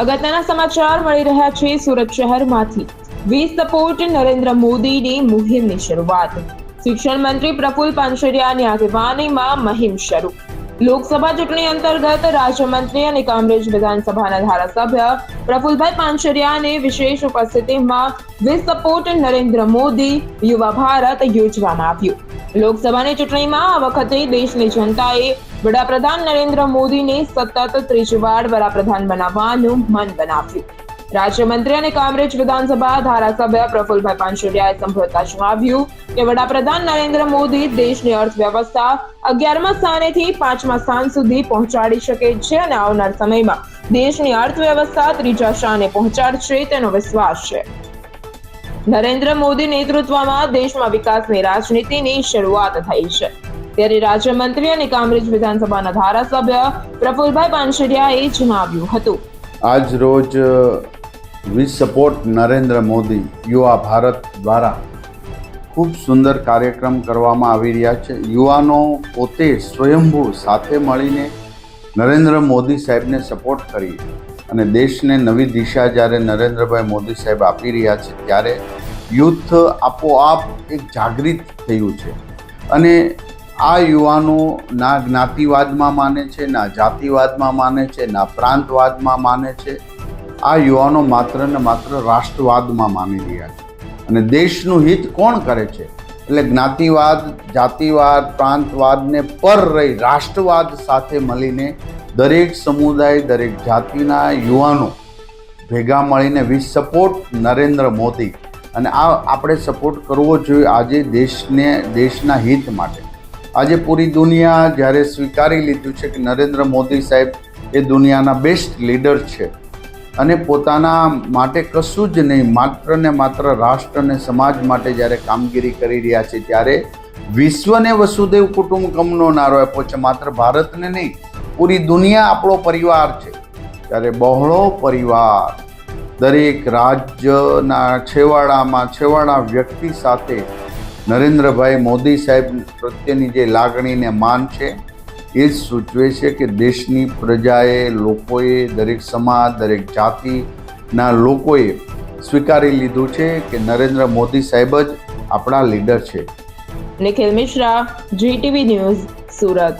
અગત્યના સમાચાર મળી રહ્યા છે સુરત શહેરમાંથી. વી સપોર્ટ નરેન્દ્ર મોદીની મુહિમની શરૂઆત. શિક્ષણ મંત્રી પ્રફુલ પાંચરિયાની આગેવાનીમાં મહિમ શરૂ. લોકસભા ચૂંટણી અંતર્ગત રાજ્યમંત્રી અને કામરેજ વિધાનસભાના ધારાસભ્ય પ્રફુલભાઈ પાનસરિયાની વિશેષ ઉપસ્થિતિમાં વી સપોર્ટ નરેન્દ્ર મોદી યુવા ભારત યોજવામાં આવ્યું. લોકસભાની ચૂંટણીમાં આ વખતે દેશની જનતાએ વડાપ્રધાન નરેન્દ્ર મોદીને સતત ત્રીજી વાર વડાપ્રધાન બનાવવાનું મન બનાવ્યું. રાજ્યમંત્રી અને કામરેજ વિધાનસભા ધારાસભ્ય પ્રફુલભાઈ પાનસુરિયાએ સંબોધતા જણાવ્યું કે વડાપ્રધાન નરેન્દ્ર મોદી દેશની અર્થવ્યવસ્થા અગિયારમા સ્થાનેથી પાંચમા સ્થાન સુધી પહોંચાડી શકે છે અને આવનાર સમયમાં દેશની અર્થવ્યવસ્થા ત્રીજા સ્થાને પહોંચાડશે તેનો વિશ્વાસ છે. નરેન્દ્ર મોદી નેતૃત્વમાં દેશમાં વિકાસની રાજનીતિની શરૂઆત થઈ છે. ત્યારે રાજ્યમંત્રી અને કામરેજ વિધાનસભાના ધારાસભ્ય પ્રફુલભાઈ પાનશરિયાએ જણાવ્યું હતું. આજ રોજ વી સપોર્ટ નરેન્દ્ર મોદી યુવા ભારત દ્વારા ખૂબ સુંદર કાર્યક્રમ કરવામાં આવી રહ્યા છે. યુવાનો પોતે સ્વયંભૂ સાથે મળીને નરેન્દ્ર મોદી સાહેબને સપોર્ટ કરી અને દેશને નવી દિશા જ્યારે નરેન્દ્રભાઈ મોદી સાહેબ આપી રહ્યા છે, ત્યારે યુથ આપોઆપ એક જાગૃત થયું છે. અને આ યુવાનો ના જ્ઞાતિવાદમાં માને છે, ના જાતિવાદમાં માને છે, ના પ્રાંતવાદમાં માને છે, આ યુવાનો માત્ર ને માત્ર રાષ્ટ્રવાદમાં માની રહ્યા છે. અને દેશનું હિત કોણ કરે છે? એટલે જ્ઞાતિવાદ, જાતિવાદ, પ્રાંતવાદને પર રહી રાષ્ટ્રવાદ સાથે મળીને દરેક સમુદાય, દરેક જાતિના યુવાનો ભેગા મળીને વી સપોર્ટ નરેન્દ્ર મોદી. અને આ આપણે સપોર્ટ કરવો જોઈએ આજે દેશને, દેશના હિત માટે. આજે પૂરી દુનિયા જ્યારે સ્વીકારી લીધું છે કે નરેન્દ્ર મોદી સાહેબ એ દુનિયાના બેસ્ટ લીડર છે અને પોતાના માટે કશું જ નહીં, માત્ર ને માત્ર રાષ્ટ્ર અને સમાજ માટે જ્યારે કામગીરી કરી રહ્યા છે ત્યારે વિશ્વને વસુદેવ કુટુંબકમનો નારો આપ્યો છે. માત્ર ભારતને નહીં પૂરી દુનિયા આપણો પરિવાર છે. ત્યારે બહોળો પરિવાર દરેક રાજ્યના છેવાડામાં છેવાડા વ્યક્તિ સાથે નરેન્દ્રભાઈ મોદી સાહેબ પ્રત્યેની જે લાગણીને માન છે, એ જ સૂચવે છે કે દેશની પ્રજાએ લોકોએ દરેક સમાજ, દરેક જાતિના લોકોએ સ્વીકારી લીધું છે કે નરેન્દ્ર મોદી સાહેબ જ આપણા લીડર છે. Nikhil Mishra GTV news Surat.